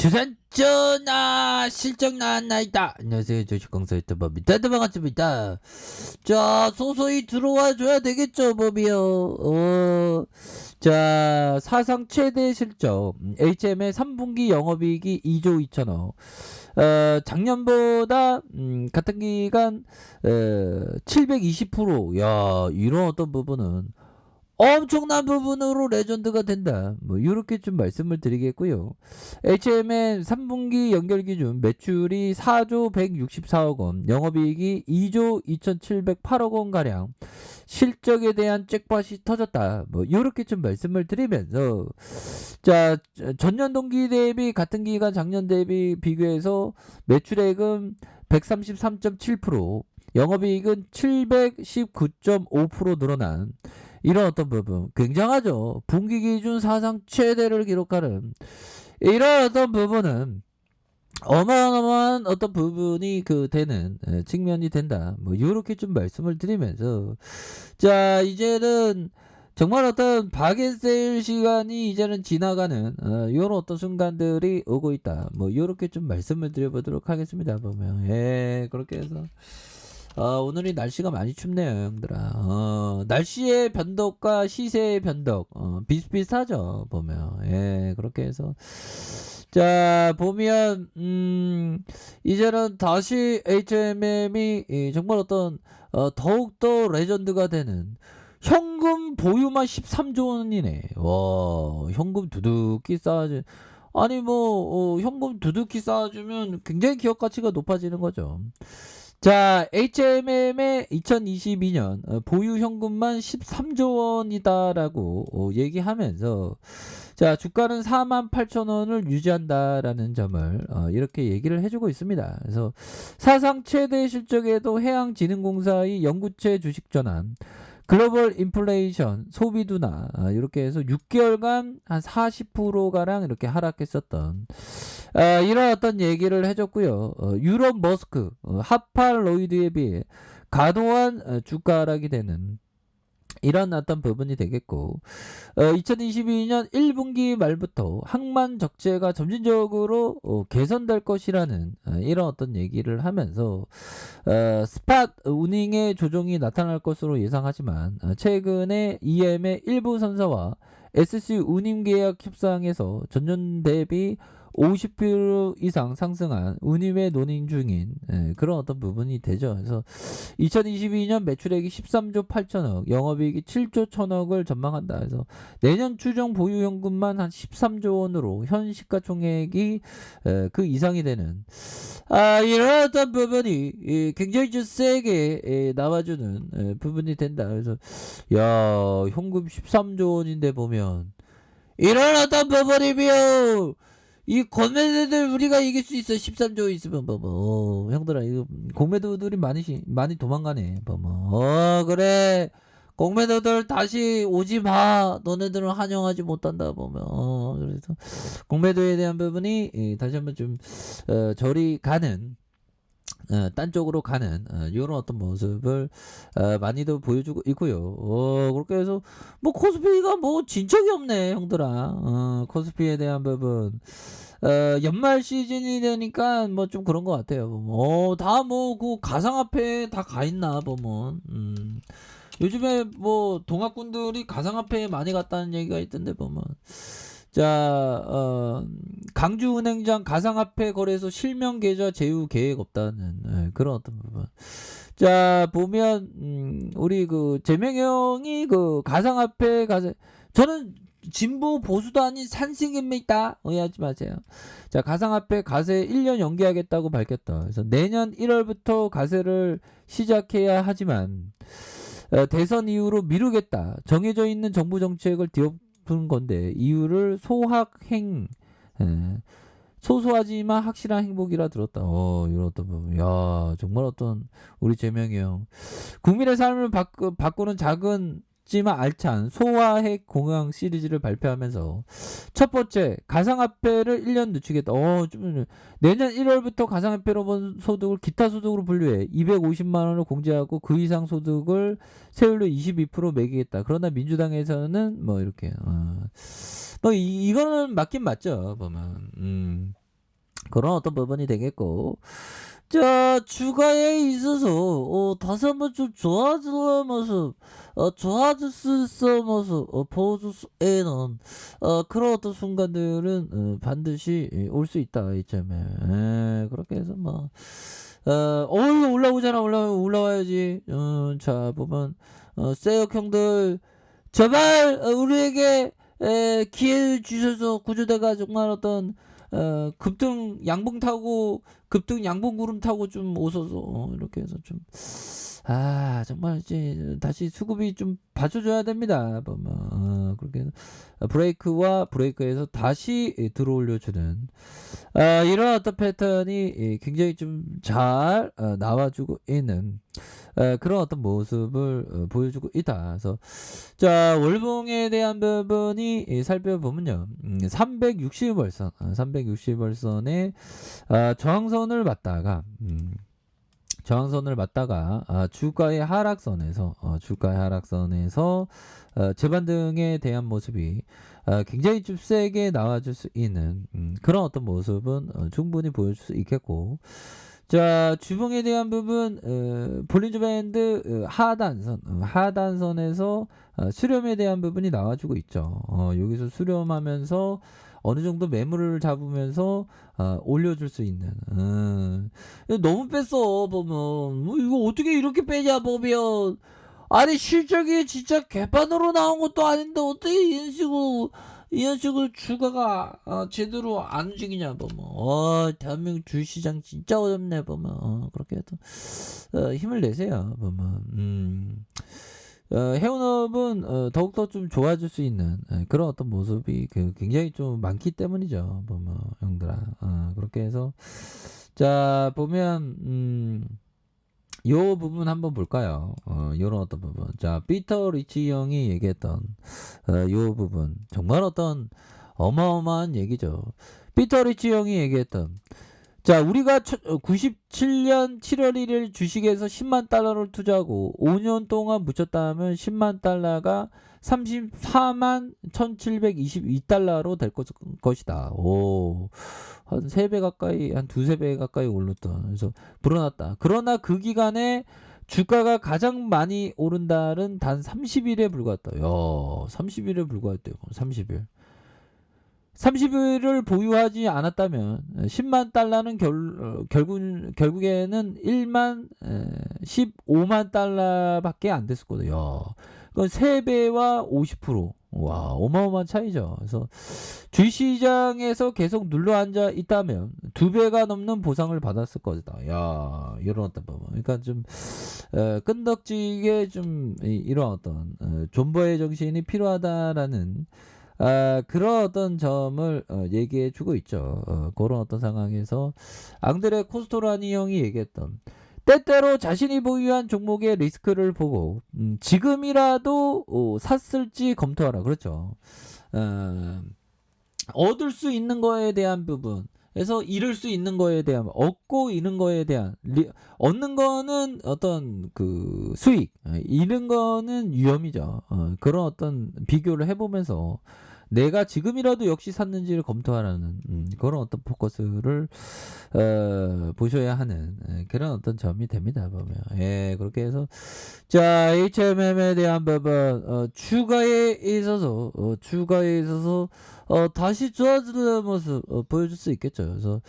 주산 전화 실적 나왔나이다. 안녕하세요. 조식공사 유튜버 미타드 반갑습니다. 자, 소소히 들어와 줘야 되겠죠, 법이요. 어, 자, 사상 최대 실적. 음, HM의 3분기 영업이익이 2조 2천억. 어, 작년보다, 음, 같은 기간, 어, 720%. 야, 이런 어떤 부분은 엄청난 부분으로 레전드가 된다. 뭐 이렇게 좀 말씀을 드리겠고요. HMN 3분기 연결 기준 매출이 4조 164억 원, 영업이익이 2조 2,708억 원 가량 실적에 대한 잭팟이 터졌다. 뭐 이렇게 좀 말씀을 드리면서 자 전년 동기 대비 같은 기간 작년 대비 비교해서 매출액은 133.7%, 영업이익은 719.5% 늘어난 이런 어떤 부분 굉장하죠. 분기 기준 사상 최대를 기록하는 이런 어떤 부분은 어마어마한 어떤 부분이 그 되는 에, 측면이 된다. 뭐 이렇게 좀 말씀을 드리면서 자 이제는 정말 어떤 바겐세일 시간이 이제는 지나가는 어, 이런 어떤 순간들이 오고 있다. 뭐 이렇게 좀 말씀을 드려보도록 하겠습니다. 보면 예 그렇게 해서. 어, 오늘이 날씨가 많이 춥네요, 형들아. 어, 날씨의 변덕과 시세의 변덕, 어, 비슷비슷하죠, 보면. 예, 그렇게 해서. 자, 보면, 음, 이제는 다시 HMM이 정말 어떤, 어, 더욱더 레전드가 되는, 현금 보유만 13조 원이네. 와, 현금 두둑히 쌓아주, 아니, 뭐, 어, 현금 두둑히 쌓아주면 굉장히 기업 가치가 높아지는 거죠. 자, HMM의 2022년 어, 보유 현금만 13조 원이다라고 어, 얘기하면서 자, 주가는 4만 8천 원을 유지한다라는 점을 어, 이렇게 얘기를 해주고 있습니다. 그래서 사상 최대 실적에도 해양진흥공사의 영구채 주식 전환 글로벌 인플레이션, 소비 둔화 아, 이렇게 해서 6개월간 한 40%가량 이렇게 하락했었던 아, 이런 어떤 얘기를 해줬고요. 어, 유럽 머스크, 어, 하팔 로이드에 비해 과도한 어, 주가 하락이 되는 이런 어떤 부분이 되겠고 어, 2022년 1분기 말부터 항만 적재가 점진적으로 어, 개선될 것이라는 어, 이런 어떤 얘기를 하면서 어, 스팟 운행의 조정이 나타날 것으로 예상하지만 어, 최근에 EM의 일부 선사와 SC 운임 계약 협상에서 전년 대비 50% 이상 상승한 운임의 논의 중인 예, 그런 어떤 부분이 되죠. 그래서 2022년 매출액이 13조 8천억, 영업이익이 7조 1천억을 전망한다. 그래서 내년 추정 보유 현금만 한 13조 원으로 현 시가총액이 에, 그 이상이 되는 아 이런 어떤 부분이 이, 굉장히 좀 세게 에, 나와주는 에, 부분이 된다. 그래서 야 현금 13조 원인데 보면 이런 어떤 부분이며 이 건매들 우리가 이길 수 있어. 13조 있으면 봐봐 어, 형들아 이거 공매도들이 많이 시- 많이 도망가네. 봐봐 어 그래. 공매도들 다시 오지 마. 너네들은 환영하지 못한다. 보면 어 그래서 공매도에 대한 부분이 예, 다시 한번 좀 어, 저리 가는 어, 딴 쪽으로 가는 어, 이런 어떤 모습을 어, 많이도 보여주고 있고요. 어, 그렇게 해서 뭐 코스피가 뭐 진척이 없네 형들아. 어, 코스피에 대한 부분. 어, 연말 시즌이 되니까 뭐 좀 그런 것 같아요. 어, 다 뭐 그 가상화폐 다 가 있나 보면. 음. 요즘에 뭐 동학군들이 가상화폐에 많이 갔다는 얘기가 있던데 보면. 자, 어, 강주은행장 가상화폐 거래소 실명 계좌 제휴 계획 없다는 예, 그런 어떤 부분. 자, 보면 음, 우리 그 재명형이 그 가상화폐 가세 저는 진보 보수도 아닌 산승입니다. 오해하지 마세요. 자, 가상화폐 가세 1년 연기하겠다고 밝혔다. 그래서 내년 1월부터 가세를 시작해야 하지만 어, 대선 이후로 미루겠다. 정해져 있는 정부 정책을 뒤엎 은 건데 이유를 소확행 예, 소소하지만 확실한 행복이라 들었다. 어, 이런 어떤. 야, 정말 어떤 우리 재명이 형. 국민의 삶을 바꾸, 바꾸는 작은 지만 알찬 소화핵 공항 시리즈를 발표하면서 첫 번째 가상화폐를 1년 늦추겠다. 어, 좀 내년 1월부터 가상화폐로 본 소득을 기타 소득으로 분류해 250만 원을 공제하고 그 이상 소득을 세율로 22% 매기겠다. 그러나 민주당에서는 뭐 이렇게 어. 뭐 이, 이거는 맞긴 맞죠 보면 음. 그런 어떤 부분이 되겠고 자 주가에 있어서 어, 다시 한번 좀 좋아지는 모습 어, 좋아질 수 있을 어, 보여줄 수 있는 어, 그런 어떤 순간들은 어, 반드시 올 수 있다 이점에. 에, 그렇게 해서 뭐 어, 어 올라오잖아 올라 올라와야지. 어, 자 보면 어, 세역 형들 제발 어, 우리에게 에, 기회를 주셔서 구조대가 정말 어떤 어, 급등 양봉 타고 급등 양봉 구름 타고 좀 오셔서. 어, 이렇게 해서 좀. 아 정말 이제 다시 수급이 좀 받쳐줘야 됩니다. 어, 그렇게 해서. 브레이크와 브레이크에서 다시 예, 들어올려주는. 아, 이런 어떤 패턴이 예, 굉장히 좀잘 어, 나와주고 있는 어, 그런 어떤 모습을 어, 보여주고 있다. 그래서 자 월봉에 대한 부분이 예, 살펴보면요, 음, 360월선, 360월선에 아, 저항선 을 맞다가 음, 저항선을 맞다가 아, 주가의 하락선에서 어, 주가의 하락선에서 어, 재반등에 대한 모습이 어, 굉장히 좀 세게 나와줄 수 있는 음, 그런 어떤 모습은 어, 충분히 보여줄 수 있겠고. 자 주봉에 대한 부분 어, 볼린저 밴드 어, 하단선 어, 하단선에서 어, 수렴에 대한 부분이 나와주고 있죠. 어, 여기서 수렴하면서 어느 정도 매물을 잡으면서 어, 올려줄 수 있는. 음. 너무 뺐어 보면 뭐 이거 어떻게 이렇게 빼냐 보면 아니 실적이 진짜 개판으로 나온 것도 아닌데 어떻게 이런 식으로 이런 식으로 주가가 어, 제대로 안 움직이냐 보면 어 대한민국 주시장 진짜 어렵네 보면 어, 그렇게 해도 어, 힘을 내세요 보면 음. 어, 해운업은 어, 더욱더 좀 좋아질 수 있는 예, 그런 어떤 모습이 그 굉장히 좀 많기 때문이죠. 보면 형들아 어, 그렇게 해서 자 보면 음, 요 부분 한번 볼까요? 어, 요런 어떤 부분. 자, 피터 리치 형이 얘기했던 어, 요 부분 정말 어떤 어마어마한 얘기죠. 피터 리치 형이 얘기했던 자, 우리가 97년 7월 1일 주식에서 10만 달러를 투자하고 5년 동안 묻혔다 하면 10만 달러가 34만 1722달러로 될 것, 것이다. 오, 한 3배 가까이, 한 두세 배 가까이 올랐다. 그래서 불어났다. 그러나 그 기간에 주가가 가장 많이 오른 달은 단 30일에 불과했다. 야, 30일에 불과했대요. 30일. 30일을 보유하지 않았다면 10만 달러는 결, 어, 결국, 결국에는 1만 에, 15만 달러밖에 안 됐을 거예요. 그건 3배와 50%. 와, 어마어마한 차이죠. 그래서 주시장에서 계속 눌러 앉아 있다면 두 배가 넘는 보상을 받았을 거다. 야, 이런 어떤 부분. 그러니까 좀 에, 끈덕지게 좀 이, 이런 어떤 에, 존버의 정신이 필요하다라는 아, 그런 어떤 점을 어, 얘기해 주고 있죠. 어, 그런 어떤 상황에서 앙드레 코스토라니 형이 얘기했던 때때로 자신이 보유한 종목의 리스크를 보고 음, 지금이라도 어, 샀을지 검토하라. 그렇죠. 어, 얻을 수 있는 거에 대한 부분. 그래서 잃을 수 있는 거에 대한 얻고 잃는 거에 대한 리, 얻는 거는 어떤 그 수익, 잃은 거는 위험이죠. 어, 그런 어떤 비교를 해보면서 내가 지금이라도 역시 샀는지를 검토하라는 음, 그런 어떤 포커스를 어, 보셔야 하는 예, 그런 어떤 점이 됩니다 보면. 예 그렇게 해서. 자 HMM에 대한 부분 어, 추가에 있어서 어, 추가에 있어서 어, 다시 좋아지는 모습 어, 보여줄 수 있겠죠. 그래서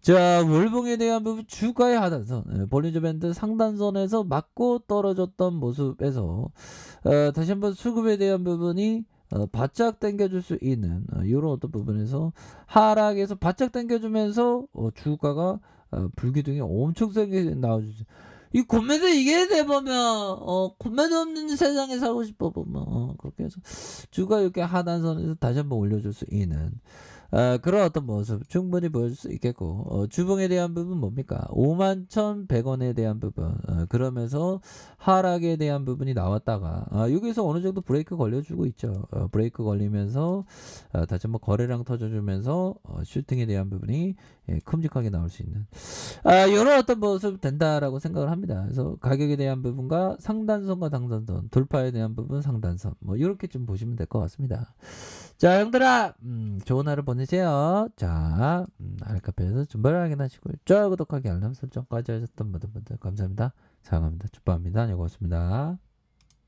자 월봉에 대한 부분 주가의 하단선 예, 볼린저 밴드 상단선에서 맞고 떨어졌던 모습에서 어, 다시 한번 수급에 대한 부분이 어, 바짝 당겨줄 수 있는 어, 이런 어떤 부분에서 하락에서 바짝 당겨주면서 어, 주가가 어, 불기둥이 엄청 세게 나와주죠. 이 고매도 이게 돼 보면 어 고매도 없는 세상에 살고 싶어 보면 어, 그렇게 해서 주가 이렇게 하단선에서 다시 한번 올려줄 수 있는 어, 그런 어떤 모습 충분히 보여줄 수 있겠고 어, 주봉에 대한 부분 뭡니까? 5만 1,100원에 대한 부분 어, 그러면서 하락에 대한 부분이 나왔다가 어, 여기서 어느 정도 브레이크 걸려주고 있죠. 어, 브레이크 걸리면서 어, 다시 한번 거래량 터져주면서 어, 슈팅에 대한 부분이 예, 큼직하게 나올 수 있는. 아, 이런 어떤 모습 된다라고 생각을 합니다. 그래서 가격에 대한 부분과 상단선과 당단선 돌파에 대한 부분 상단선 뭐 이렇게 좀 보시면 될 것 같습니다 자, 형들아, 음, 좋은 하루 보내세요. 자, 음, 알카페에서 준비를 확인하시고, 좋아요, 구독하기, 알람 설정까지 하셨던 모든 분들 감사합니다. 사랑합니다. 축복합니다. 네, 고맙습니다.